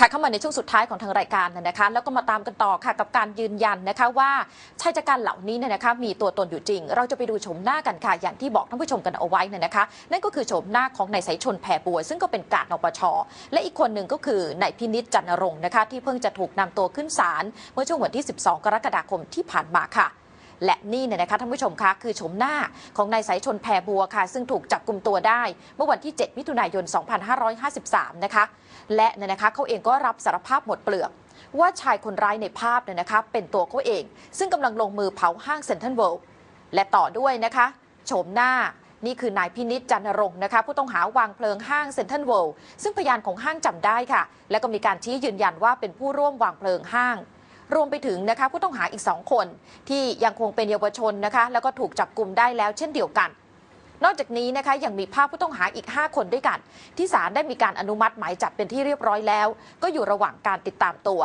ค่ะเข้ามาในช่วงสุดท้ายของทางรายการนะคะแล้วก็มาตามกันต่อค่ะกับการยืนยันนะคะว่าชายจัดการเหล่านี้เนี่ยนะคะมีตัวตนอยู่จริง เราจะไปดูโฉมหน้ากันค่ะอย่างที่บอกท่านผู้ชมกันเอาไว้เนี่ยนะคะ นั่นก็คือโฉมหน้าของนายสายชนแผ่บัว ซึ่งก็เป็นกาดนปช และอีกคนหนึ่งก็คือนายพินิจจันรงค์นะคะที่เพิ่งจะถูกนำตัวขึ้นศาลเมื่อช่วงวันที่ 12 กรกฎาคมที่ผ่านมาค่ะ และนี่เนี่ยนะคะท่านผู้ชมคะคือโฉมหน้าของนายสายชนแพรบัวค่ะ ซึ่งถูกจับกลุ่มตัวได้ เมื่อวันที่ 7 มิถุนายน 2553 นะคะ และเนี่ยนะคะเขาเองก็รับสารภาพหมดเปลือกว่าชายคนร้ายในภาพเนี่ยนะคะเป็นตัวเขาเอง ซึ่งกำลังลงมือเผาห้างเซ็นทรัลเวิลด์และต่อด้วยนะคะโฉมหน้านี่คือนายพินิจจันรงค์นะคะผู้ต้องหาวางเพลิงห้างเซ็นทรัลเวิลด์ซึ่งพยานของห้างจำได้ค่ะ และก็มีการชี้ยืนยันว่าเป็นผู้ร่วมวางเพลิงห้าง รวมไปถึงนะคะผู้ต้องหาอีกสองคน ที่ยังคงเป็นเยาวชนนะคะแล้วก็ถูกจับกลุ่มได้แล้วเช่นเดียวกันนอกจากนี้นะคะยังมีภาพผู้ต้องหาอีก 5 คนด้วยกัน ที่ศาลได้มีการอนุมัติหมายจับเป็นที่เรียบร้อยแล้ว ก็อยู่ระหว่างการติดตามตัว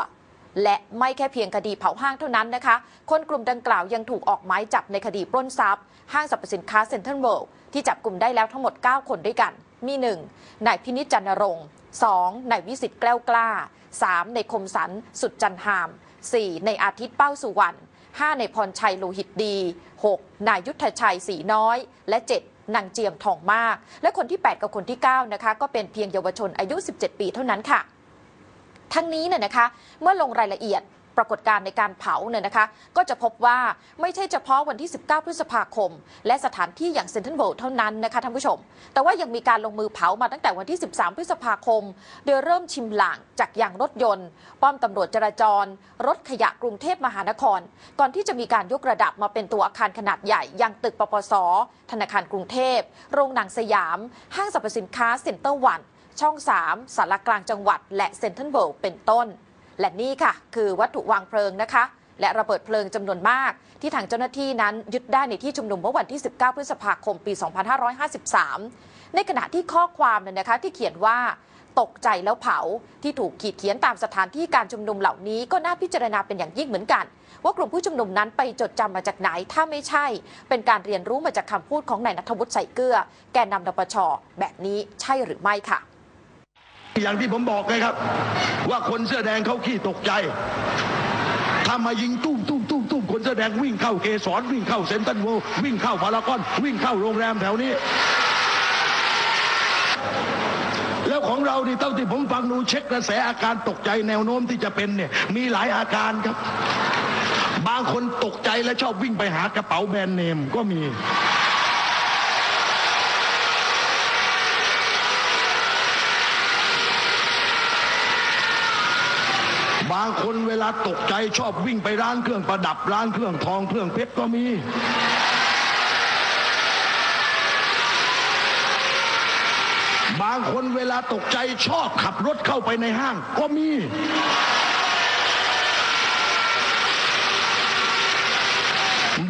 และไม่แค่เพียงคดีเผาห้างเท่านั้นนะคะ คนกลุ่มดังกล่าวยังถูกออกหมายจับในคดีปล้นทรัพย์ ห้างสรรพสินค้าเซ็นทรัลเวิลด์ที่จับกลุ่มได้แล้วทั้งหมด 9 คนด้วยกัน มี 1. นายพินิจจันรงค์ 2. นายวิสิตแกล้วกล้า 3. ในคมสันสุดจันหาม 4. ในอาทิตย์เป้าสุวรรณ 5. ในพรชัยโลหิตดี 6. นายยุทธชัยสีน้อย และ 7. นางเจียมทองมาก และคนที่ 8 กับคนที่ 9 นะคะ ก็เป็นเพียงเยาวชนอายุ 17 ปีเท่านั้นค่ะ ทั้งนี้เนี่ยนะคะ เมื่อลงรายละเอียด ปรากฏการณ์ในการเผาเนี่ยนะคะ ก็จะพบว่าไม่ใช่เฉพาะวันที่ 19 พฤษภาคม และสถานที่อย่างเซนทรัลเวิลด์เท่านั้นนะคะท่านผู้ชม แต่ว่ายังมีการลงมือเผามาตั้งแต่วันที่ 13 พฤษภาคม โดยเริ่มชิมหลางจากยางรถยนต์ ป้อมตำรวจจราจร รถขยะกรุงเทพมหานคร ก่อนที่จะมีการยกระดับมาเป็นตัวอาคารขนาดใหญ่ยังตึกปปส ธนาคารกรุงเทพ โรงหนังสยาม ห้างสรรพสินค้าเซ็นเตอร์วัน ช่อง 3สารกลางจังหวัด และเซ็นทรัลเวิลด์เป็นต้น และนี่ค่ะ คือวัตถุวางเพลิงนะคะ และระเบิดเพลิงจำนวนมาก ที่ทางเจ้าหน้าที่นั้นยึดได้ในที่ชุมนุมเมื่อวันที่ 19 พฤษภาคมปี 2553 ในขณะที่ข้อความเนี่ยนะคะที่เขียนว่าตกใจแล้วเผาที่ถูกขีดเขียนตามสถานที่การชุมนุมเหล่านี้ก็น่าพิจารณาเป็นอย่างยิ่งเหมือนกัน ว่ากลุ่มผู้ชุมนุมนั้นไปจดจำมาจากไหน ถ้าไม่ใช่ เป็นการเรียนรู้มาจากคำพูดของนายนัทวุฒิใส่เกลือ แกนนำนปชแบบนี้ใช่หรือไม่ค่ะ อย่างที่ผมบอกเลยครับ ว่าคนเสื้อแดงเขาขี้ตกใจถ้ามายิงตุ้มตุ้มตุ้มตุ้มคนเสื้อแดงวิ่งเข้าเกสรวิ่งเข้าเซนตันโววิ่งเข้าพารากอนวิ่งเข้าโรงแรมแถวนี้ แล้วของเรานี่เท่าที่ผมฟังดูเช็คกระแสอาการตกใจแนวโน้มที่จะเป็นเนี่ยมีหลายอาการครับ บางคนตกใจและชอบวิ่งไปหากระเป๋าแบรนด์เนมก็มี บางคนเวลาตกใจชอบวิ่งไปร้านเครื่องประดับร้านเครื่องทองเครื่องเพชรก็มี บางคนเวลาตกใจชอบขับรถเข้าไปในห้างก็มี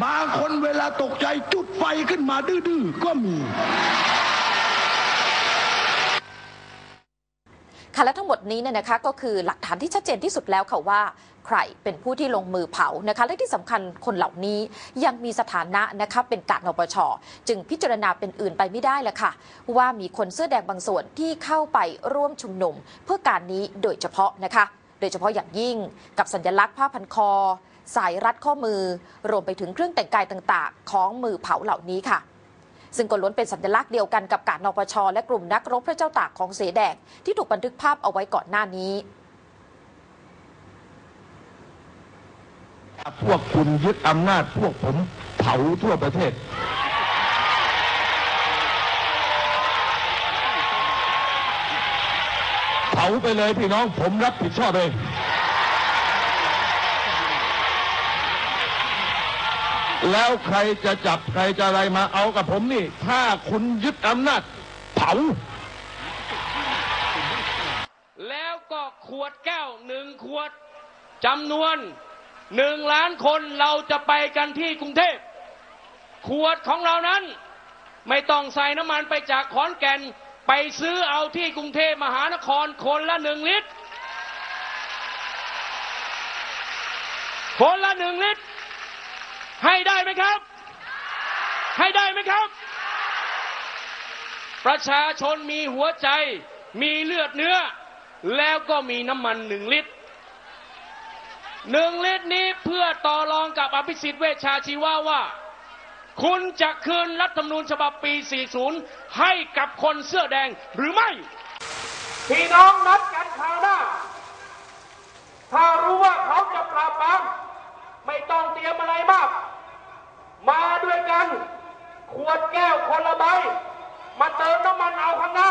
บางคนเวลาตกใจจุดไฟขึ้นมาดื้อๆก็มี ค่ะและทั้งหมดนี้เนี่ยนะคะก็คือหลักฐานที่ชัดเจนที่สุดแล้วค่ะว่า ใครเป็นผู้ที่ลงมือเผานะคะและที่สำคัญคนเหล่านี้ยังมีสถานะนะคะเป็นกาดนปช จึงพิจารณาเป็นอื่นไปไม่ได้แหละค่ะ ว่ามีคนเสื้อแดงบางส่วนที่เข้าไปร่วมชุมนุม เพื่อการนี้โดยเฉพาะนะคะ โดยเฉพาะอย่างยิ่งกับสัญลักษณ์ผ้าพันคอ สายรัดข้อมือ รวมไปถึงเครื่องแต่งกายต่าง ๆ ของมือเผาเหล่านี้ค่ะ ซึ่งก็ล้วนเป็นสัญลักษณ์เดียวกันกับการนปช และกลุ่มนักรบพระเจ้าตากของเสแดงที่ถูกบันทึกภาพเอาไว้ก่อนหน้านี้ พวกคุณยึดอำนาจพวกผมเผาทั่วประเทศเผาไปเลยพี่น้องผมรับผิดชอบเอง แล้วใครจะจับใครจะอะไรมาเอากับผมนี่ ถ้าคุณยึดอำนาจเผา แล้วก็ขวดแก้วหนึ่งขวดจำนวนหนึ่งล้านคนเราจะไปกันที่กรุงเทพ ขวดของเรานั้น ไม่ต้องใส่น้ำมันไปจากขอนแก่น ไปซื้อเอาที่กรุงเทพมหานครคนละหนึ่งลิตร คนละหนึ่งลิตร ให้ได้ไหมครับ ให้ได้ไหมครับ ประชาชนมีหัวใจ มีเลือดเนื้อ แล้วก็มีน้ำมันหนึ่งลิตรหนึ่งลิตรนี้เพื่อต่อรองกับอภิสิทธิ์เวชชาชีวาว่า คุณจะคืนรัฐธรรมนูญฉบับปี 40 ให้กับคนเสื้อแดงหรือไม่ พี่น้องนัดกันคราวหน้า ถ้ารู้ว่าเขาจะปราบปรามไม่ต้องเตรียมอะไรมาก มาด้วยกัน ขวดแก้วคนละใบ มาเติมน้ำมันเอาข้างหน้า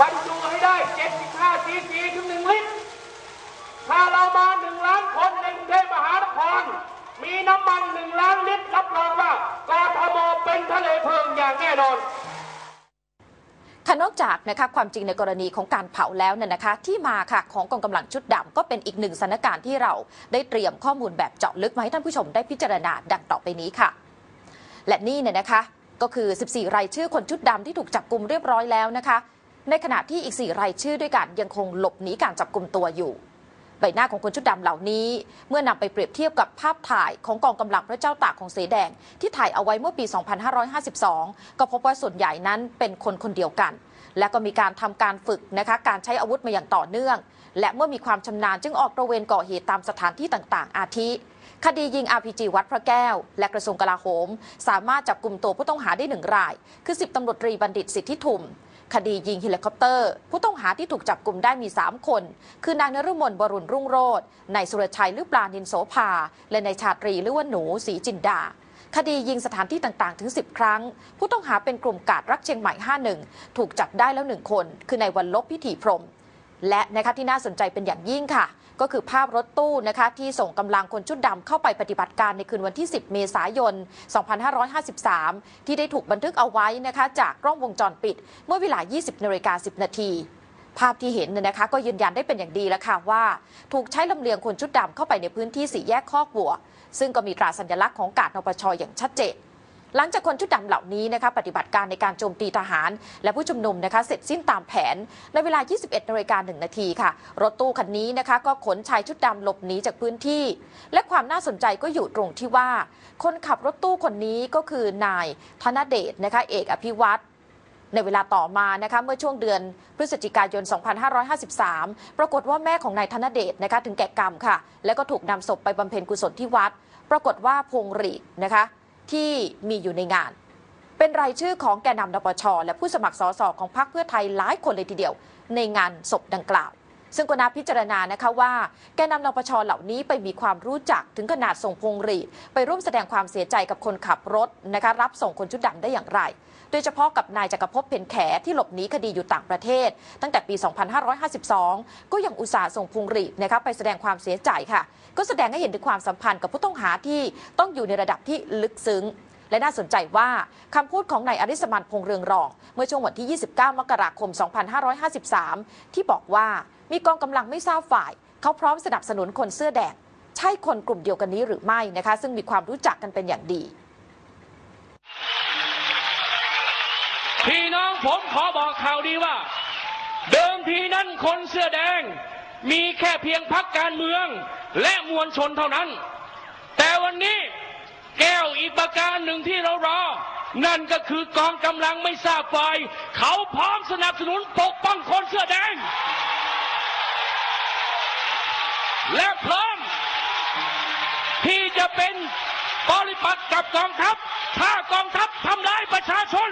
บรรจุให้ได้ 75ซีซีถึง1ลิตร ถ้าเรามา1ล้านคนในกรุงเทพมหานคร มีน้ำมัน1ล้านลิตร รับรองว่ากทมเป็นทะเลเพลิงอย่างแน่นอน ค่ะนอกจากนะคะความจริงในกรณีของการเผาแล้วเนี่ยนะคะ ที่มาค่ะของกองกำลังชุดดำก็เป็นอีกหนึ่งสถานการณ์ที่เราได้เตรียมข้อมูลแบบเจาะลึกมาให้ท่านผู้ชมได้พิจารณาดังต่อไปนี้ค่ะ และนี่เนี่ยนะคะก็คือ 14 รายชื่อคนชุดดำที่ถูกจับกลุมเรียบร้อยแล้วนะคะ ในขณะที่อีก 4 รายชื่อด้วยกันยังคงหลบหนีการจับกลุมตัวอยู่ ใบหน้าของคนชุดดำเหล่านี้ เมื่อนำไปเปรียบเทียบกับภาพถ่ายของกองกำลังพระเจ้าตากของเสแดง ที่ถ่ายเอาไว้เมื่อปี 2552 ก็พบว่าส่วนใหญ่นั้นเป็นคนคนเดียวกัน และก็มีการทำการฝึกนะคะการใช้อาวุธมาอย่างต่อเนื่อง และเมื่อมีความชำนาญจึงออกตระเวนก่อเหตุตามสถานที่ต่างๆ อาทิคดียิง RPG วัดพระแก้ว และกระทรวงกลาโหม สามารถจับกลุ่มตัวผู้ต้องหาได้หนึ่งราย คือ 10ตำรวจตรีบัณฑิตสิทธิทุม คดียิงเฮลิคอปเตอร์ ผู้ต้องหาที่ถูกจับกลุ่มได้มี 3 คน คือนางนรุมนบรุณรุ่งโรจน์นายสุรชัยหรือปลานินโสภา และนายชาตรีหรือว่าหนูศรีจินดาคดียิงสถานที่ต่างๆ ถึง 10 ครั้ง ผู้ต้องหาเป็นกลุ่มกาดรักเชียงใหม่ 51 ถูกจับได้แล้วหนึ่งคน คือนายวันลบพิถีพรม และนะคะที่น่าสนใจเป็นอย่างยิ่งค่ะ ก็คือภาพรถตู้นะคะที่ส่งกำลังคนชุดดำเข้าไปปฏิบัติการในคืนวันที่ 10 เมษายน 2553 ที่ได้ถูกบันทึกเอาไว้นะคะจากกล้องวงจรปิด เมื่อเวลา 20นาฬิกา10 นาทีภาพที่เห็นเนี่ยนะคะก็ยืนยันได้เป็นอย่างดีแล้วค่ะว่า ถูกใช้ลำเลียงคนชุดดำเข้าไปในพื้นที่สี่แยกคอกวัว ซึ่งก็มีตราสัญลักษณ์ของกาดนปชอย่างชัดเจน หลังจากคนชุดดำเหล่านี้นะคะปฏิบัติการในการโจมตีทหาร และผู้ชุมนุมนะคะเสร็จสิ้นตามแผนในเวลา 21นาฬิกา1นาทีค่ะ รถตู้คันนี้นะคะก็ขนชายชุดดำหลบหนีจากพื้นที่ และความน่าสนใจก็อยู่ตรงที่ว่า คนขับรถตู้คนนี้ก็คือนายธนเดชนะคะเอกอภิวัตรในเวลาต่อมานะคะเมื่อช่วงเดือนพฤศจิกายน 2553 ปรากฏว่าแม่ของนายธนเดชนะคะถึงแก่กรรมค่ะ แล้วก็ถูกนำศพไปบำเพ็ญกุศลที่วัด ปรากฏว่าพงรีนะคะ ที่มีอยู่ในงาน เป็นรายชื่อของแกนนำนปช และผู้สมัครสสของพรรคเพื่อไทยหลายคนเลยทีเดียว ในงานศพดังกล่าว ซึ่งก็น่าพิจารณานะคะว่า แกนนำนปชเหล่านี้ไปมีความรู้จักถึงขนาดส่งพวงหรีดไปร่วมแสดงความเสียใจกับคนขับรถนะคะรับส่งคนชุดดำได้อย่างไร โดยเฉพาะกับนายจักรภพเพนแขที่หลบหนีคดีอยู่ต่างประเทศ ตั้งแต่ปี 2552 ก็ยังอุตส่าห์ส่งพวงหรีดนะคะไปแสดงความเสียใจค่ะ ก็แสดงให้เห็นถึงความสัมพันธ์กับผู้ต้องหาที่ต้องอยู่ในระดับที่ลึกซึ้ง และน่าสนใจว่าคำพูดของนายอริสมันพงเรืองรอง เมื่อช่วงวันที่ 29 มกราคม 2553 ที่บอกว่ามีกองกำลังไม่ทราบฝ่าย เขาพร้อมสนับสนุนคนเสื้อแดงใช่คนกลุ่มเดียวกันนี้หรือไม่นะคะ ซึ่งมีความรู้จักกันเป็นอย่างดี พี่น้องผมขอบอกข่าวดีว่า เดิมทีนั้นคนเสื้อแดง มีแค่เพียงพักการเมือง และมวลชนเท่านั้น แต่วันนี้ แก้วอีกประการหนึ่งที่เรารอ นั่นก็คือกองกำลังไม่ทราบฝ่ายเขาพร้อมสนับสนุนปกป้องคนเสื้อแดง และพร้อม ที่จะเป็นปริปักษ์กับกองทัพ ถ้ากองทัพทำร้ายประชาชน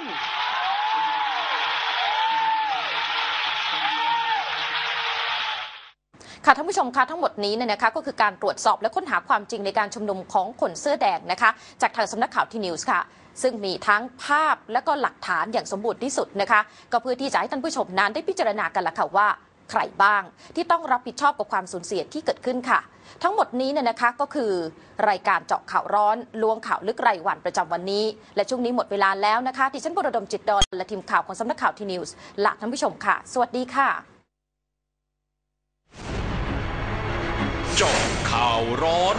ค่ะท่านผู้ชมคะทั้งหมดนี้เนี่ยนะคะก็คือการตรวจสอบและค้นหาความจริงในการชุมนุมของคนเสื้อแดงนะคะ จากทางสำนักข่าวทีนิวส์ค่ะ ซึ่งมีทั้งภาพและก็หลักฐานอย่างสมบูรณ์ที่สุดนะคะ ก็เพื่อที่จะให้ท่านผู้ชมนั้นได้พิจารณากันละค่ะว่าใครบ้างที่ต้องรับผิดชอบกับความสูญเสียที่เกิดขึ้นค่ะ ทั้งหมดนี้เนี่ยนะคะก็คือ รายการเจาะข่าวร้อนลวงข่าวลึกรายวันประจำวันนี้ และช่วงนี้หมดเวลาแล้วนะคะดิฉันบรดมจิตดอนและทีมข่าวของสำนักข่าวทีนิวส์ลาท่านผู้ชมค่ะ สวัสดีค่ะ จาะข่าวร้อน